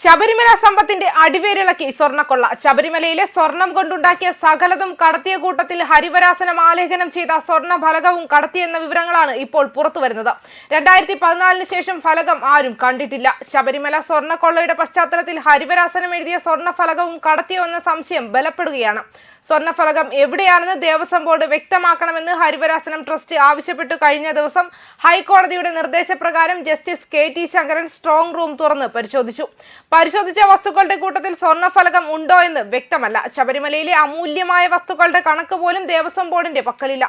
ശബരിമല സമ്പത്തിന്റെ അടിവേരിളക്കി സ്വർണക്കൊള്ള. ശബരിമലയിലെ സ്വർണം കൊണ്ടുണ്ടാക്കിയ സകലതും കടത്തിയ കൂട്ടത്തിൽ ഹരിവരാസനം ആലേഖനം ചെയ്ത സ്വർണ ഫലകവും കടത്തിയെന്ന വിവരങ്ങളാണ് ഇപ്പോൾ പുറത്തുവരുന്നത്. രണ്ടായിരത്തി പതിനാലിന് ശേഷം ഫലകം ആരും കണ്ടിട്ടില്ല. ശബരിമല സ്വർണക്കൊള്ളയുടെ പശ്ചാത്തലത്തിൽ ഹരിവരാസനം എഴുതിയ സ്വർണ ഫലകവും കടത്തിയോ എന്ന സംശയം ബലപ്പെടുകയാണ്. സ്വർണഫലകം എവിടെയാണെന്ന് ദേവസ്വം ബോർഡ് വ്യക്തമാക്കണമെന്ന് ഹരിവരാസനം ട്രസ്റ്റ് ആവശ്യപ്പെട്ടു. കഴിഞ്ഞ ദിവസം ഹൈക്കോടതിയുടെ നിർദ്ദേശപ്രകാരം justice K T Sankaran strong room തുറന്ന് പരിശോധിച്ചു. പരിശോധിച്ച വസ്തുക്കളുടെ കൂട്ടത്തിൽ സ്വർണഫലകം ഉണ്ടോ എന്ന് വ്യക്തമല്ല. ശബരിമലയിലെ അമൂല്യമായ വസ്തുക്കളുടെ കണക്ക് പോലും ദേവസ്വം ബോർഡിന്റെ പക്കലില്ല.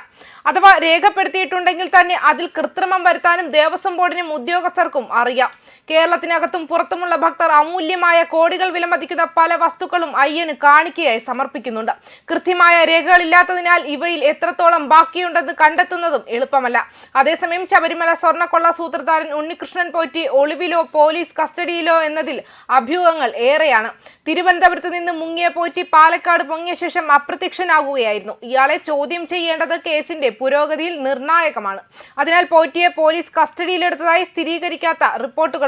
അഥവാ രേഖപ്പെടുത്തിയിട്ടുണ്ടെങ്കിൽ തന്നെ അതിൽ കൃത്രിമം വരുത്താനും ദേവസ്വം ബോർഡിനും ഉദ്യോഗസ്ഥർക്കും അറിയാം. കേരളത്തിനകത്തും പുറത്തുമുള്ള ഭക്തർ അമൂല്യമായ കോടികൾ വിലമതിക്കുന്ന പല വസ്തുക്കളും അയ്യന് കാണിക്കയായി സമർപ്പിക്കുന്നുണ്ട്. കൃത്യമായ രേഖകളില്ലാത്തതിനാൽ ഇവയിൽ എത്രത്തോളം ബാക്കിയുണ്ടെന്ന് കണ്ടെത്തുന്നതും എളുപ്പമല്ല. അതേസമയം ശബരിമല സ്വർണക്കൊള്ള സൂത്രധാരൻ ഉണ്ണികൃഷ്ണൻ പോറ്റി ഒളിവിലോ പോലീസ് കസ്റ്റഡിയിലോ എന്നതിൽ അഭ്യൂഹങ്ങൾ ഏറെയാണ്. തിരുവനന്തപുരത്ത് നിന്ന് മുങ്ങിയ പോറ്റി പാലക്കാട് പൊങ്ങിയ ശേഷം അപ്രത്യക്ഷനാകുകയായിരുന്നു. ഇയാളെ ചോദ്യം ചെയ്യേണ്ടത് കേസിന്റെ പുരോഗതിയിൽ നിർണായകമാണ്. അതിനാൽ പോറ്റിയെ പോലീസ് കസ്റ്റഡിയിലെടുത്തതായി സ്ഥിരീകരിക്കാത്ത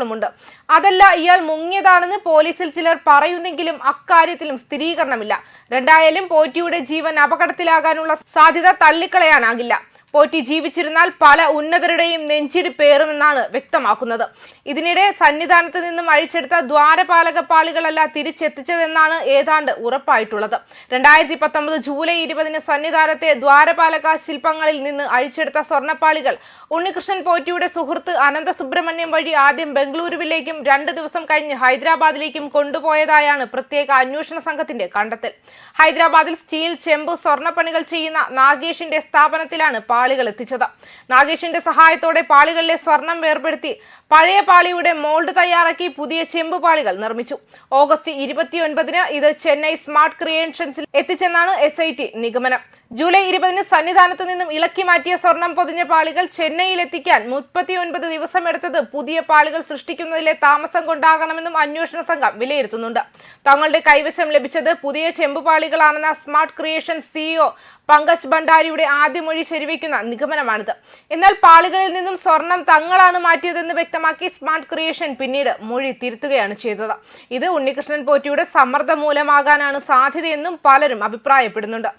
റിപ്പോർട്ടുകളുമുണ്ട് അതല്ല ഇയാൾ മുങ്ങിയതാണെന്ന് പോലീസിൽ ചിലർ പറയുന്നെങ്കിലും അക്കാര്യത്തിലും സ്ഥിരീകരണമില്ല. രണ്ടായാലും പോറ്റിയുടെ ജീവൻ അപകടത്തിലാകാനുള്ള സാധ്യത തള്ളിക്കളയാനാകില്ല. പോറ്റി ജീവിച്ചിരുന്നാൽ പല ഉന്നതരുടെയും നെഞ്ചിടിപ്പേറുമെന്നാണ് വ്യക്തമാക്കുന്നത്. ഇതിനിടെ സന്നിധാനത്ത് നിന്നും അഴിച്ചെടുത്ത ദ്വാരപാലക പാളികളല്ല തിരിച്ചെത്തിച്ചതെന്നാണ് ഏതാണ്ട് ഉറപ്പായിട്ടുള്ളത്. രണ്ടായിരത്തി പത്തൊമ്പത് ജൂലൈ ഇരുപതിന് സന്നിധാനത്തെ ദ്വാരപാലക ശില്പങ്ങളിൽ നിന്ന് അഴിച്ചെടുത്ത സ്വർണപ്പാളികൾ ഉണ്ണികൃഷ്ണൻ പോറ്റിയുടെ സുഹൃത്ത് അനന്തസുബ്രഹ്മണ്യം വഴി ആദ്യം ബംഗളൂരുവിലേക്കും രണ്ട് ദിവസം കഴിഞ്ഞ് ഹൈദരാബാദിലേക്കും കൊണ്ടുപോയതായാണ് പ്രത്യേക അന്വേഷണ സംഘത്തിന്റെ കണ്ടെത്തൽ. ഹൈദരാബാദിൽ സ്റ്റീൽ ചെമ്പ് സ്വർണപ്പണികൾ ചെയ്യുന്ന നാഗേഷിന്റെ സ്ഥാപനത്തിലാണ് പാളികൾ എത്തിച്ചത് നാഗേഷിന്റെ സഹായത്തോടെ പാളികളിലെ സ്വർണം വേർപെടുത്തി പഴയ പാളിയുടെ മോൾഡ് തയ്യാറാക്കി പുതിയ ചെമ്പ് പാളികൾ നിർമ്മിച്ചു. ഓഗസ്റ്റ് ഇരുപത്തിയൊൻപതിന് ഇത് ചെന്നൈ സ്മാർട്ട് ക്രിയേഷൻസിൽ എത്തിച്ചെന്നാണ് എസ് നിഗമനം. ജൂലൈ ഇരുപതിന് സന്നിധാനത്തു നിന്നും ഇളക്കി മാറ്റിയ സ്വർണം പൊതിഞ്ഞ പാളികൾ ചെന്നൈയിൽ എത്തിക്കാൻ ദിവസം എടുത്തത് പുതിയ പാളികൾ സൃഷ്ടിക്കുന്നതിലെ താമസം കൊണ്ടാകണമെന്നും അന്വേഷണ സംഘം വിലയിരുത്തുന്നുണ്ട്. തങ്ങളുടെ കൈവശം ലഭിച്ചത് പുതിയ ചെമ്പുപാളികളാണെന്ന സ്മാർട്ട് ക്രിയേഷൻ സിഇഒ പങ്കജ് ഭണ്ഡാരിയുടെ ആദ്യ മൊഴി ശരിവയ്ക്കുന്ന നിഗമനമാണിത്. എന്നാൽ പാളികളിൽ നിന്നും സ്വർണം തങ്ങളാണ് മാറ്റിയതെന്ന് വ്യക്തമാക്കി സ്മാർട്ട് ക്രിയേഷൻ പിന്നീട് മൊഴി തിരുത്തുകയാണ് ചെയ്തത്. ഇത് ഉണ്ണികൃഷ്ണൻ പോറ്റിയുടെ സമ്മർദ്ദം മൂലമാകാനാണ് സാധ്യതയെന്നും പലരും അഭിപ്രായപ്പെടുന്നുണ്ട്.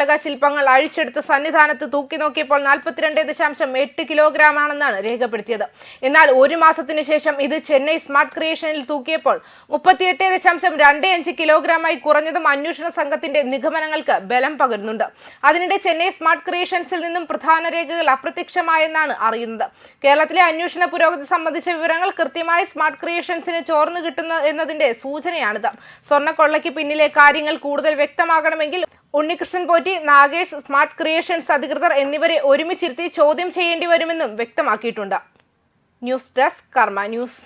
ദ്വാരപാലക ശില്പങ്ങൾ അഴിച്ചെടുത്ത് സന്നിധാനത്ത് തൂക്കി നോക്കിയപ്പോൾ നാൽപ്പത്തിരണ്ട് ദശാംശം എട്ട് കിലോഗ്രാം ആണെന്നാണ് രേഖപ്പെടുത്തിയത്. എന്നാൽ ഒരു മാസത്തിന് ശേഷം ഇത് ചെന്നൈ സ്മാർട്ട് ക്രിയേഷനിൽ തൂക്കിയപ്പോൾ മുപ്പത്തിയെട്ട് ദശാംശം രണ്ട് അഞ്ച് കിലോഗ്രാമായി കുറഞ്ഞതും അന്വേഷണ സംഘത്തിന്റെ നിഗമനങ്ങൾക്ക് ബലം പകരുന്നുണ്ട്. അതിനിടെ ചെന്നൈ സ്മാർട്ട് ക്രിയേഷൻസിൽ നിന്നും പ്രധാന രേഖകൾ അപ്രത്യക്ഷമായെന്നാണ് അറിയുന്നത്. കേരളത്തിലെ അന്വേഷണ പുരോഗതി സംബന്ധിച്ച വിവരങ്ങൾ കൃത്യമായി സ്മാർട്ട് ക്രിയേഷൻസിന് ചോർന്നു കിട്ടുന്ന എന്നതിന്റെ സൂചനയാണിത്. സ്വർണക്കൊള്ളയ്ക്ക് പിന്നിലെ കാര്യങ്ങൾ കൂടുതൽ വ്യക്തമാകണമെങ്കിൽ ഉണ്ണികൃഷ്ണൻ പോറ്റി നാഗേഷ് സ്മാർട്ട് ക്രിയേഷൻസ് അധികൃതർ എന്നിവരെ ഒരുമിച്ചിരുത്തി ചോദ്യം ചെയ്യേണ്ടി വരുമെന്നും വ്യക്തമാക്കിയിട്ടുണ്ട്. News desk Karma news.